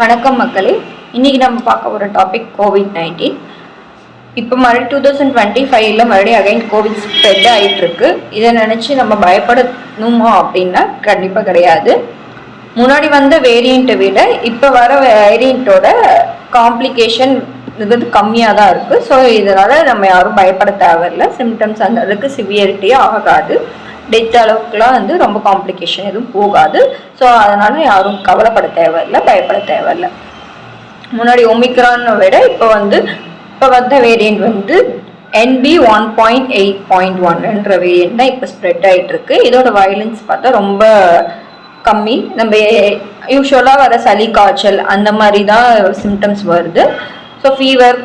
வணக்கம் மக்களே. இன்னைக்கு நம்ம பார்க்க போகிற டாபிக் கோவிட் நைன்டீன் இப்போ மறுபடியும் டூ தௌசண்ட் டுவெண்ட்டி ஃபைவ்ல மறுபடியும் அகைன் கோவிட் ஸ்ப்ரெட் ஆகிட்டு இருக்கு இதை நினச்சி நம்ம பயப்படணுமா அப்படின்னா கண்டிப்பாக கிடையாது. முன்னாடி வந்த வேரியண்ட்டை விட இப்போ வர வேரியண்ட்டோட காம்ப்ளிகேஷன் இது கம்மியாக தான் இருக்குது ஸோ இதனால் நம்ம யாரும் பயப்பட தேவையில்ல. சிம்டம்ஸ் அந்த அளவுக்கு சிவியரிட்டியே ஆகாது. டெத் அளவுக்குலாம் வந்து ரொம்ப காம்ப்ளிகேஷன் எதுவும் போகாது. ஸோ அதனால் யாரும் கவலைப்பட தேவையில்லை பயப்பட தேவையில்லை. முன்னாடி ஒமிக்ரானை விட இப்போ வந்து இப்போ வந்த வேரியண்ட் வந்து NB one point eight point ஒன்ன்ற variant தான் இப்போ ஸ்ப்ரெட் ஆகிட்டு இருக்கு இதோட வயலன்ஸ் பார்த்தா ரொம்ப கம்மி. நம்ம யூஸ்வலாக வர சளி காய்ச்சல் அந்த மாதிரி தான் சிம்டம்ஸ் வருது ஸோ ஃபீவர்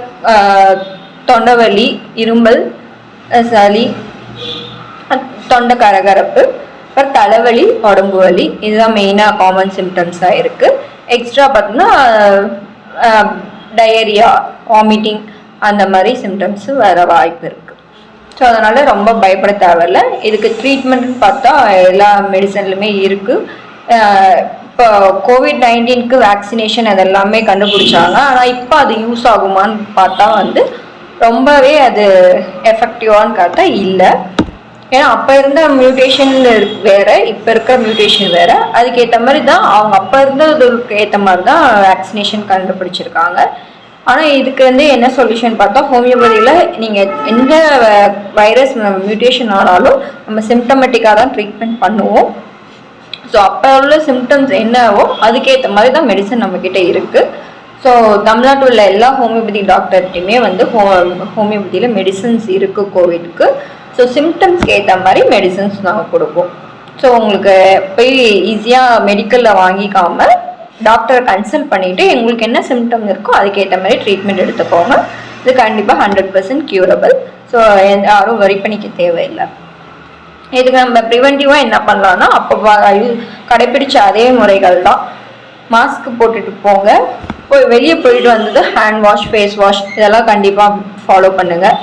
தொண்டைவலி இருமல் சளி தொண்டை கரகரப்பு அப்புறம் தலைவலி உடம்பு வலி இதுதான் மெயினாக காமன் சிம்டம்ஸாக இருக்குது எக்ஸ்ட்ரா பார்த்தோம்னா டயரியா வாமிட்டிங் அந்த மாதிரி சிம்டம்ஸு வர வாய்ப்பு இருக்குது ஸோ அதனால் ரொம்ப பயப்பட தேவையில்ல. இதுக்கு ட்ரீட்மெண்ட்னு பார்த்தா எல்லா மெடிசன்லையுமே இருக்குது இப்போ கோவிட் நைன்டீனுக்கு வேக்சினேஷன் அதெல்லாமே கண்டுபிடிச்சாங்க. ஆனால் இப்போ அது யூஸ் ஆகுமான்னு பார்த்தா வந்து ரொம்பவே அது எஃபெக்டிவான்னு பார்த்தா இல்லை. ஏன்னா அப்போ இருந்த மியூட்டேஷன் வேற இப்போ இருக்கிற மியூட்டேஷன் வேற. அதுக்கேற்ற மாதிரி தான் அவங்க அப்போ இருந்ததுக்கு ஏற்ற மாதிரி தான் வேக்சினேஷன் கண்டுபிடிச்சிருக்காங்க. ஆனால் இதுக்கு வந்து என்ன சொல்யூஷன் பார்த்தா ஹோமியோபதியில் நீங்கள் எந்த வைரஸ் மியூட்டேஷன் ஆனாலும் நம்ம சிம்டமேட்டிக்காக தான் ட்ரீட்மெண்ட் பண்ணுவோம். ஸோ அப்போ உள்ள சிம்டம்ஸ் என்னவோ அதுக்கேற்ற மாதிரி தான் மெடிசன் நம்மக்கிட்ட இருக்குது ஸோ தமிழ்நாட்டில் உள்ள எல்லா ஹோமியோபதி டாக்டர்கிட்டையுமே வந்து ஹோ ஹோமியோபதியில் மெடிசன்ஸ் இருக்குது கோவிட்க்கு ஸோ சிம்டம்ஸ்க்கு ஏற்ற மாதிரி மெடிசன்ஸ் நாங்கள் கொடுப்போம். ஸோ உங்களுக்கு போய் ஈஸியாக மெடிக்கலில் வாங்கிக்காமல் டாக்டரை கன்சல்ட் பண்ணிவிட்டு எங்களுக்கு என்ன சிம்டம் இருக்கோ அதுக்கேற்ற மாதிரி ட்ரீட்மெண்ட் எடுத்துக்கோங்க. இது கண்டிப்பாக ஹண்ட்ரட் பர்சன்ட் க்யூரபிள் ஸோ யாரும் வரி பண்ணிக்க தேவையில்லை. இதுக்கு நம்ம ப்ரிவென்டிவாக என்ன பண்ணலாம்னா அப்போ கடைப்பிடிச்ச அதே முறைகள் தான். மாஸ்க் போட்டுட்டு போங்க. போய் வெளியே போயிட்டு வந்தது ஹேண்ட் வாஷ் ஃபேஸ் வாஷ் இதெல்லாம் கண்டிப்பாக ஃபாலோ பண்ணுங்கள்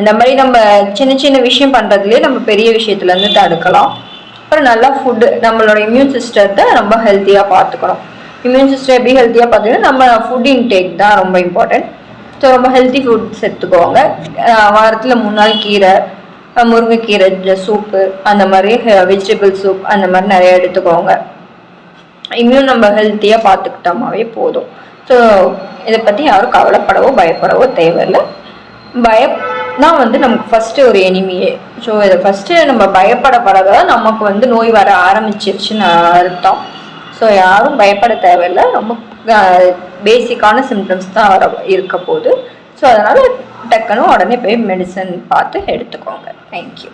இந்த மாதிரி நம்ம சின்ன சின்ன விஷயம் பண்ணுறதுலேயே நம்ம பெரிய விஷயத்துலேருந்து தடுக்கலாம். அப்புறம் நல்லா ஃபுட்டு நம்மளோட இம்யூன் சிஸ்டத்தை ரொம்ப ஹெல்த்தியாக பார்த்துக்கணும் இம்யூன் சிஸ்டம் எப்படி ஹெல்த்தியாக பார்த்தீங்கன்னா நம்ம ஃபுட் இன்டேக் தான் ரொம்ப இம்பார்ட்டன்ட் ஸோ ரொம்ப ஹெல்த்தி ஃபுட்ஸ் எடுத்துக்கோங்க. வாரத்தில் மூணு நாள் கீரை முருங்கைக்கீரை சூப்பு அந்த மாதிரி வெஜிடபிள் சூப் அந்த மாதிரி நிறைய எடுத்துக்கோங்க. இம்யூன் நம்ம ஹெல்த்தியாக பார்த்துக்கிட்டோமாவே போதும். ஸோ இதை பற்றி யாரும் கவலைப்படவோ பயப்படவோ தேவையில்லை. பய தான் வந்து நமக்கு ஃபஸ்ட்டு ஒரு எனிமியே ஸோ இதை ஃபஸ்ட்டு நம்ம பயப்படப்படாத நமக்கு வந்து நோய் வர ஆரம்பிச்சிருச்சுன்னு அர்த்தம். ஸோ யாரும் பயப்பட தேவையில்லை. ரொம்ப பேசிக்கான சிம்டம்ஸ் தான் வர இருக்க போகுது. ஸோ அதனால் டக்குன்னு உடனே போய் மெடிசன் பார்த்து எடுத்துக்கோங்க. தேங்க்யூ